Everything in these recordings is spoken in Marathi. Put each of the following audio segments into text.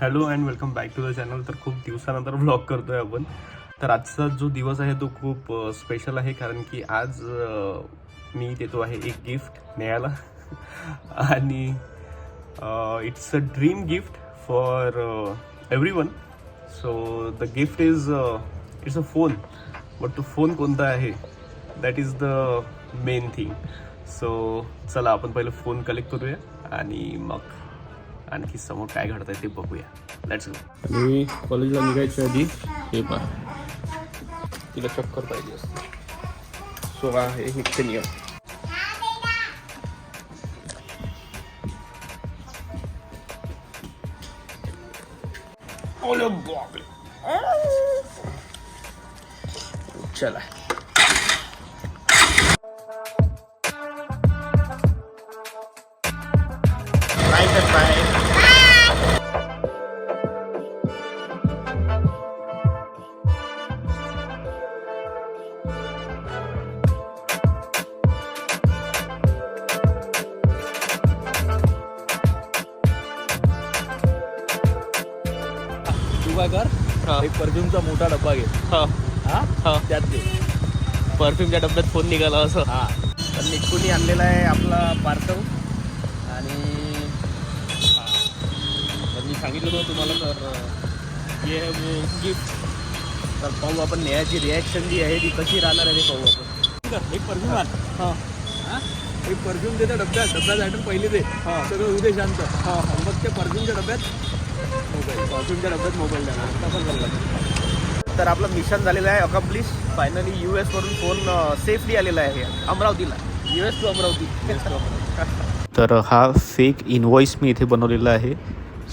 Hello and welcome back to the channel. तर खूप दिवसानंतर ब्लॉक करतो आहे आपण. तर आजचा जो दिवस आहे तो खूप स्पेशल आहे कारण की आज मी देतो आहे एक गिफ्ट नेहाला आणि it's a dream gift for everyone so the gift is it's a phone but तो फोन कोणता आहे? That is the main thing so चला आपण पहिलं फोन कलेक्ट करूया. आणि मग आणखी समोर काय घडत आहे ते बघूया. लेट्स गो आणि कॉलेजला निघायच्या आधी हे पहा. तिला चक्कर पाहिजे असते. सो हा आहे नित्य नियम. ओले बापरे. चला. बाय काय कर. एक परफ्यूमचा मोठा डब्बा घे. हा. हा? हा. त्यात दे परफ्यूमच्या डब्यात फोन निघाला असं. हा. तर निकुनी आणलेला आहे आपला पार्सल. आणि. तर मी सांगितलं होतं तुम्हाला तर हे गिफ्ट तर पाहू आपण नेहाची रिॲक्शन जी आहे ती कशी राहणार आहे ते पाहू आपण. एक परफ्यूम आण. हा. हा? एक परफ्यूम दे त्या डब्यात. डब्यात आयटम पहिले दे. हा. सगळं उद्या शांत हा. मग त्या परफ्यूमच्या डब्यात परफ्यूमच्या डब्यात मोबाईल द्या. आता पण झाला तर आपलं मिशन झालेलं आहे अकम्प्लिश फायनली यू एस वरून फोन सेफली आलेला आहे. अमरावतीला. U S to Amravati. तर हा फेक इनवॉइस मी इथे बनवलेला आहे.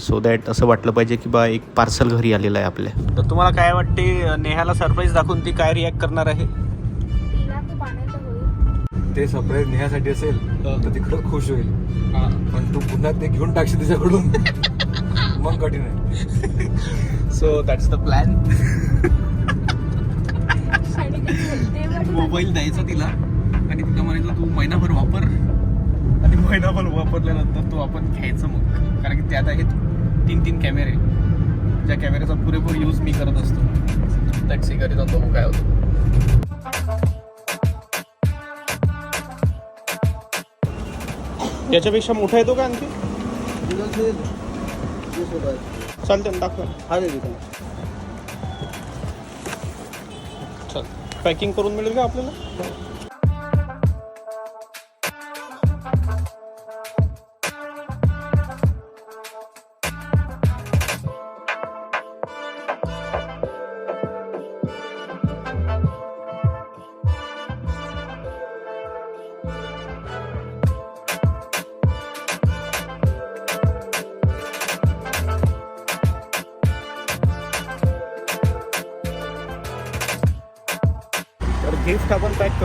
सो दॅट असं वाटलं पाहिजे की बा एक पार्सल घरी आलेलं आहे आपल्या. तर तुम्हाला काय वाटते नेहाला सरप्राईज दाखवून ती काय रिॲक्ट करणार आहे? तिला ते पाण्याचं होईल ते सरप्राईज नेण्यासाठी असेल तर तिकडं खुश होईल. पण तू पुन्हा ते घेऊन टाकशील तिच्याकडून. मग कठीण आहे. So that's the plan mobile द्यायचा तिला. आणि तिला म्हणायचं तू महिनाभर वापर. आणि महिनाभर वापरल्यानंतर तो आपण घ्यायचं मग. कारण की त्यात आहेत तीन तीन कॅमेरे ज्या कॅमेऱ्याचा पुरेपूर यूज मी करत असतो. दॅट सी घरी जाऊन बघू काय होतं? याच्यापेक्षा मोठा येतो का आणखी? चालते ना दाखवा. चल. पॅकिंग करून मिळेल का आपल्याला?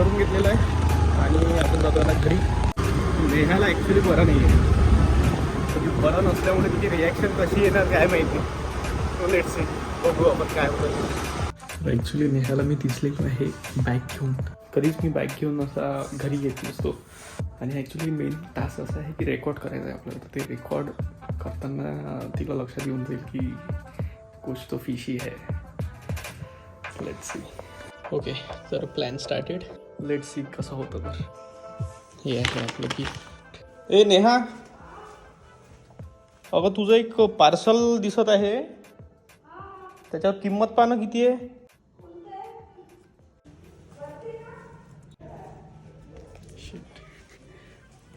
करून घेतलेलं आहे. आणि आपण जातो आता घरी. नेहाला ॲक्च्युली बरं नाही आहे बरं नसल्यामुळे तिची रिॲक्शन कशी येणार काय माहिती. लेट सी बघू आपण काय होतं. ॲक्च्युली नेहाला मी दिसलेलो आहे बॅग घेऊन. कधीच मी बॅग घेऊन असा घरी येत नसतो. आणि ॲक्च्युली मेन टास्क असा आहे की रेकॉर्ड करायचं आहे आपल्याला. तर ते रेकॉर्ड करताना तिला लक्षात येऊन जाईल की कुछ तो फिशी आहे लेट सी ओके तर प्लॅन स्टार्टेड लेट सी कसं होतं तर. हे आहे आपलं गिफ्ट ए नेहा. अगं तुझं एक पार्सल दिसत आहे. त्याच्यावर किंमत पाहणं किती आहे.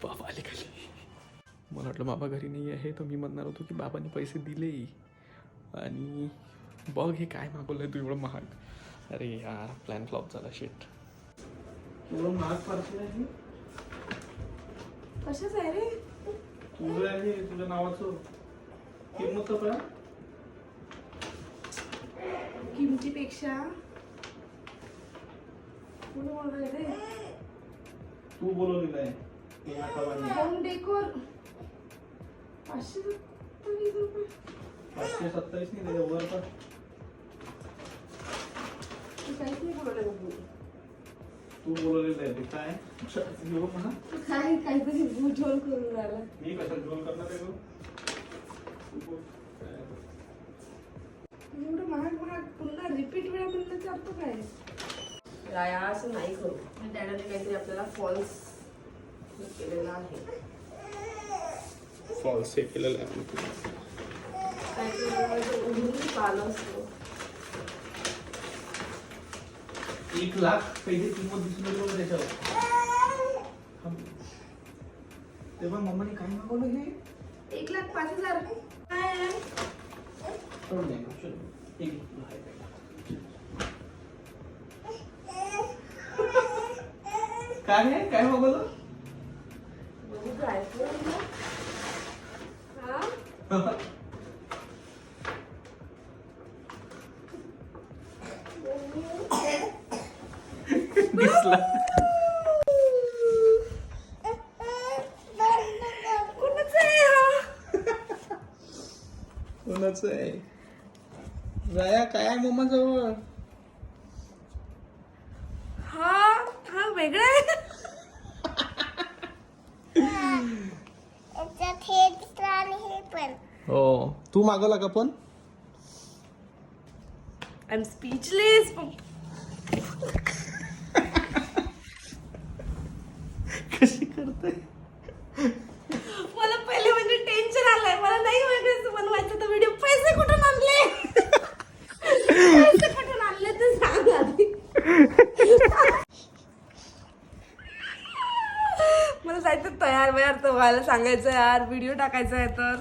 बाबा आले खाली. मला वाटलं बाबा घरी नाही आहे तर मी म्हणणार होतो की बाबांनी पैसे दिले. आणि बघ हे काय मागवलंय तू एवढं महाग. अरे यार प्लॅन फ्लॉप झाला शेट एवढं महाग पार्सल आहे कशाच आहे रे? तुझं आहे तुझ्या नावाचं. किंमत काय किमतीपेक्षा कोण बोलतोय रे? तू बोलवलेलं आहे. Home decor? पाचशे सत्तावीस रुपये. पाचशे सत्तावीस नाही त्याच्या वर पण तू काहीच नाही बोलवलं तू बोलवलेलं आहे ते काय? काय काहीतरी झोल करून राहिला. मी कसं झोल करणार आहे एवढं महाग महाग पुन्हा रिपीट वेळा म्हणलं तर काय? राया असं नाही करू. डॅडाने काहीतरी आपल्याला फॉल्स केलेलं आहे. फॉल्स हे केलेलं आहे. काहीतरी असतो. एक लाख पहिले किंमत दिसून बघा त्याच्यावर. तेव्हा मम्माने काय मागवलं हे? एक लाख पाच हजार. काय? सोडून द्या. एक काय मागवलं बघू काय हा दिसला कोणाचं आहे हा? कोणाचं आहे? राया काय आहे मम्मा जवळ हा हा वेगळा आहे. याच्यात हे दुसरं आणि हे पण. हो. तू मागवला का पण? आय एम स्पीचलेस कशी करते मला पहिले म्हणजे टेन्शन आलाय. मला नाही माहिती बनवायचं तर व्हिडिओ पैसे कुठून आणले? पैसे कुठून आणले ते सांग आधी. मला जायचं तयार वयार तर व्हायला सांगायचं यार. व्हिडिओ टाकायचा आहे तर.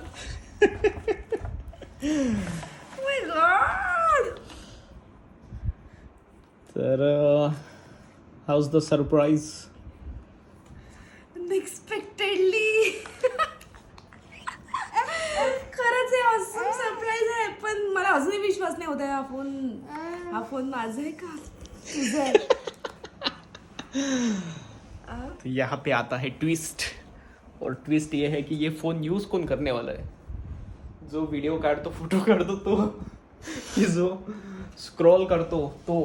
Oh तर हाऊस द सरप्राईज अनएक्सपेक्टेडली खरंच हे असं सरप्राईज आहे पण मला अजूनही विश्वास नाही होता हा फोन हा फोन माझा आहे का तुझा आहे तो यहाँ पे आता है ट्विस्ट और ट्विस्ट ये है कि ये फोन यूज कौन करने वाला है? जो वीडियो काढतो फोटो काढतो तो जो स्क्रॉल करतो तो।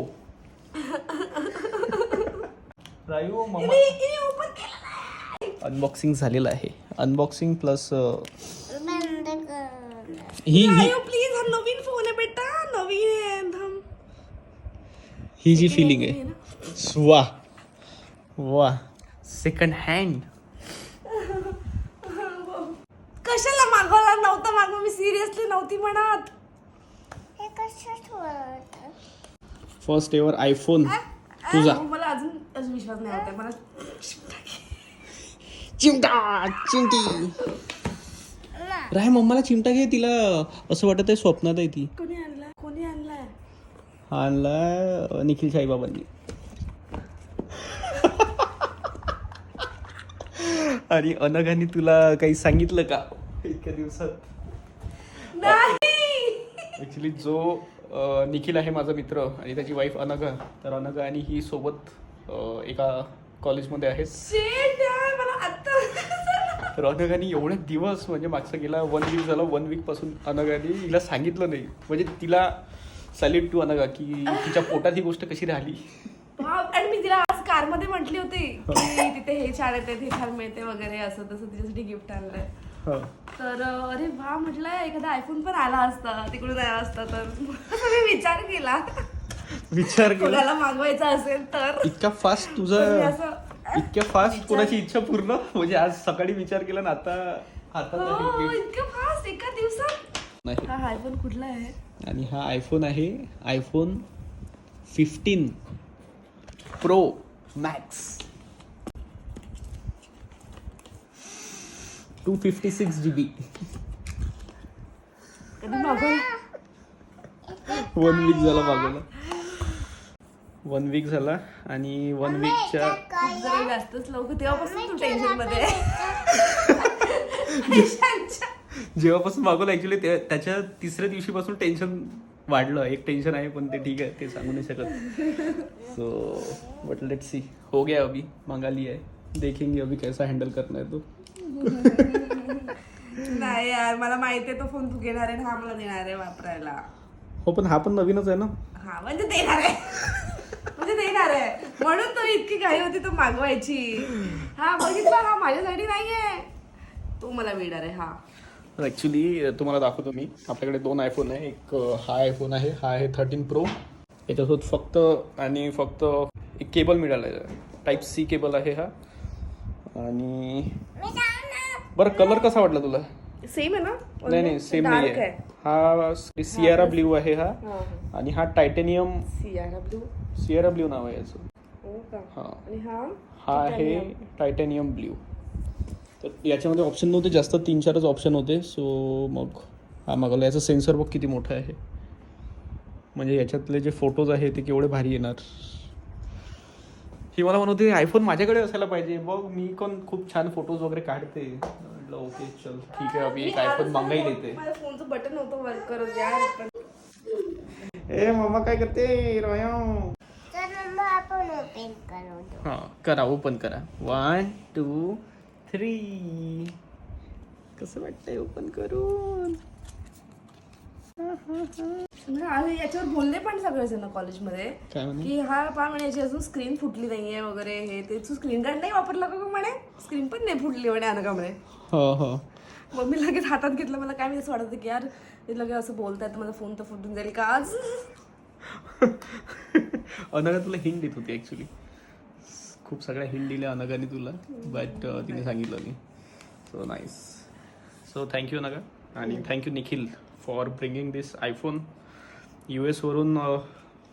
रायू मम्मा अनबॉक्सिंग झालेलं आहे. अनबॉक्सिंग प्लस ही ही प्लीज हा नवीन फोन आहे बेटा. नवीन आहे थांब. ही जी फिलिंग हे आहे. वाह. वाह. सेकंड हँड कशाला मागवला नव्हता? मागव मी सिरियसली नव्हती म्हणत. हे कसं ठेवलं फर्स्ट एवर आयफोन तुझा. मला अजून अजून विश्वास नाही होत मला चिमटा चिमटी राय मम्माला चिमटा घे तिला असं वाटत आहे स्वप्नात आहे ती. कोणी आणलाय? कोणी आणलाय? हा आणलाय निखिल साईबाबांनी आणि अनघाने तुला काही सांगितलं का? इतक्या दिवसात. नाही! ॲक्च्युली जो निखिल आहे माझा मित्र आणि त्याची वाईफ अनघा तर अनघा आणि ही सोबत एका कॉलेजमध्ये आहेत. आता तर अनघाने एवढे दिवस म्हणजे मागचा गेला वन वीक झाला वन वीकपासून अनघाने हिला सांगितलं नाही. म्हणजे तिला सॅल्यूट टू अनघा की तिच्या पोटात ही गोष्ट कशी राहिली बाप, आणि मी तिला आज कारमध्ये म्हटली होती की तिथे हे छान येते हे छान मिळते वगैरे असं तसं तिच्यासाठी गिफ्ट आणलंय. हा. तर अरे वा म्हटलं एखादा आयफोन पण आला असता तिकडून आला असता तर मी विचार केला. विचार केला. कोणाला मागवायचा असेल तर. इतका फास्ट तुझं इतक्या फास्ट कोणाची इच्छा पूर्ण? म्हणजे आज सकाळी विचार केला ना आता आहे हो. इतकं फास्ट एका दिवसात? नाही. हा आयफोन कुठला आहे? आणि हा आयफोन आहे iPhone fifteen pro max two fifty six G B one week झाला मागवला. वन वीक झाला आणि वन वीकच्या खूप जरा जास्तच लवकर. तेव्हापासून तू टेन्शनमध्ये आहे. जेव्हापासून मागवलं ऍक्च्युली त्याच्या तिसऱ्या दिवशीपासून टेन्शन वाढलं एक टेन्शन आहे पण ते ठीक आहे ते सांगू नाही शकत. सो बट लेट सी हो गया अभी मंगा लिया है देखेंगे अभी कैसा हँडल करना है तो. नाही यार मला माहिती आहे तो फोन तू घेणार आहे हा मला देणार आहे वापरायला. हो पण हा पण नवीनच आहे ना? हा म्हणजे देणार आहे. म्हणजे देणार आहे. म्हणून तो इतकी घाई होती तो मागवायची. हा बघितलं हा माझ्यासाठी नाहीये. तो मला मिळणार आहे हा. ॲक्च्युली तुम्हाला दाखवतो मी. आपल्याकडे दोन आयफोन आहे. एक हा आयफोन आहे हा आहे थर्टीन प्रो याच्यासोबत फक्त आणि फक्त एक केबल मिळालं आहे टाईप सी केबल आहे हा. आणि बरं कलर कसा वाटला तुला? सेम आहे ना? नाही नाही सेम नाही आहे. हा सियारा ब्ल्यू आहे. हा. आणि हा titanium sierra blue sierra blue नाव आहे याचं. हा हा. आहे टायटॅनियम ब्ल्यू तर याच्यामध्ये ऑप्शन नव्हते जास्त तीन चारच ऑप्शन होते. सो मग हा मागवला. याचं सेन्सर बघ किती मोठं आहे. म्हणजे याच्यातले जे फोटोज आहे ते केवढे भारी येणार. ही मला म्हणत होती आयफोन माझ्याकडे असायला पाहिजे. बघ मी पण खूप छान फोटोज वगैरे काढते. म्हटलं ओके चल ठीक आहे. अभि एक आयफोन मागाई देते फोनचं बटन नव्हतं वर्क करत यार पण ए मम्मा काय करते? रोया. हा करा ओपन करा. वन टू थ्री कसं वाटतंय ओपन करून? म्हणजे आज याच्यावर बोलले पण सगळेजण कॉलेजमध्ये काय म्हणे? की हा पा म्हणे याची अजून स्क्रीन फुटली नाहीये वगैरे हे ते तू स्क्रीन गार्ड नाही वापरला का गं म्हणे? स्क्रीन पण नाही फुटली म्हणे अनका म्हणे. हो हो. मग मी लगेच हातात घेतलं मला काय मी असं वाटत होतं की यार हे लगेच असं बोलतायत माझा फोन तर फुटून जाईल का आज? अनगा तुला हिंट देत होती ऍक्च्युली खूप सगळ्या हिंट दिल्या अनगाने तुला बट तिने सांगितलं नाही. So nice so thank you Anagha आणि thank you Nikhil for bringing this iPhone U एसवरून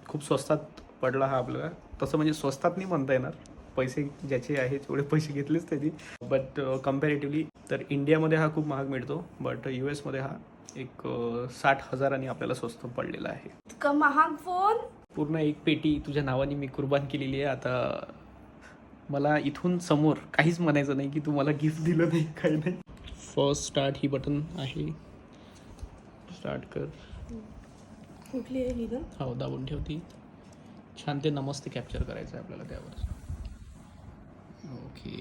खूप स्वस्तात पडला हा आपल्याला. तसं म्हणजे स्वस्तात नाही म्हणता येणार. पैसे ज्याचे आहेत तेवढे पैसे घेतलेच त्याची बट कम्पॅरेटिव्हली तर इंडियामध्ये हा खूप महाग मिळतो. बट यू एसमध्ये हा एक साठ हजारांनी आपल्याला स्वस्त पडलेला आहे. इतका महाग फोन पूर्ण एक पेटी तुझ्या नावाने मी कुर्बान केलेली आहे. आता मला इथून समोर काहीच म्हणायचं नाही की तू मला गिफ्ट दिलं नाही काही नाही. फर्स्ट स्टार्ट ही बटन आहे. स्टार्ट कर. कुठली आहे ही ग हो दाबून ठेवती. छान ते नमस्ते कॅप्चर करायचं आहे आपल्याला त्यावर. Okay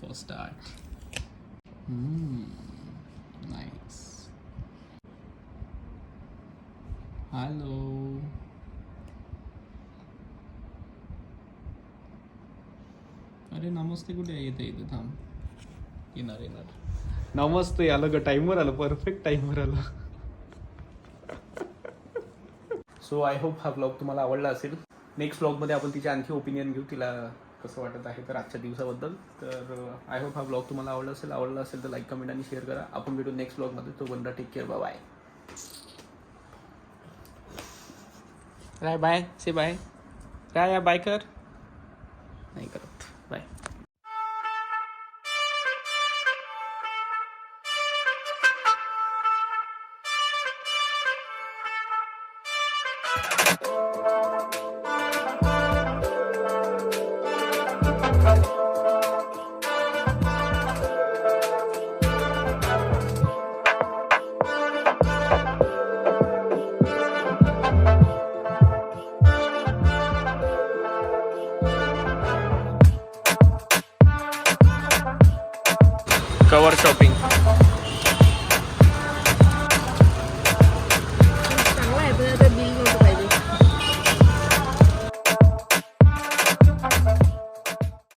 first start nice hello अरे नमस्ते कुठे आहे? येते येते थांब. येणार येणार नमस्ते आलं ग. टाईमवर आलं. परफेक्ट टाईमवर आलं. सो आय होप हा ब्लॉग तुम्हाला आवडला असेल. नेक्स्ट ब्लॉगमध्ये आपण तिचे आणखी ओपिनियन घेऊ. तिला कसं वाटत आहे तर आजच्या दिवसाबद्दल. तर आय होप हा ब्लॉग तुम्हाला आवडला असेल. आवडला असेल तर लाईक कमेंट आणि शेअर करा. आपण भेटू नेक्स्ट ब्लॉगमध्ये तो बंदा टेक केअर बाय राय बाय से बाय राय बाय कर.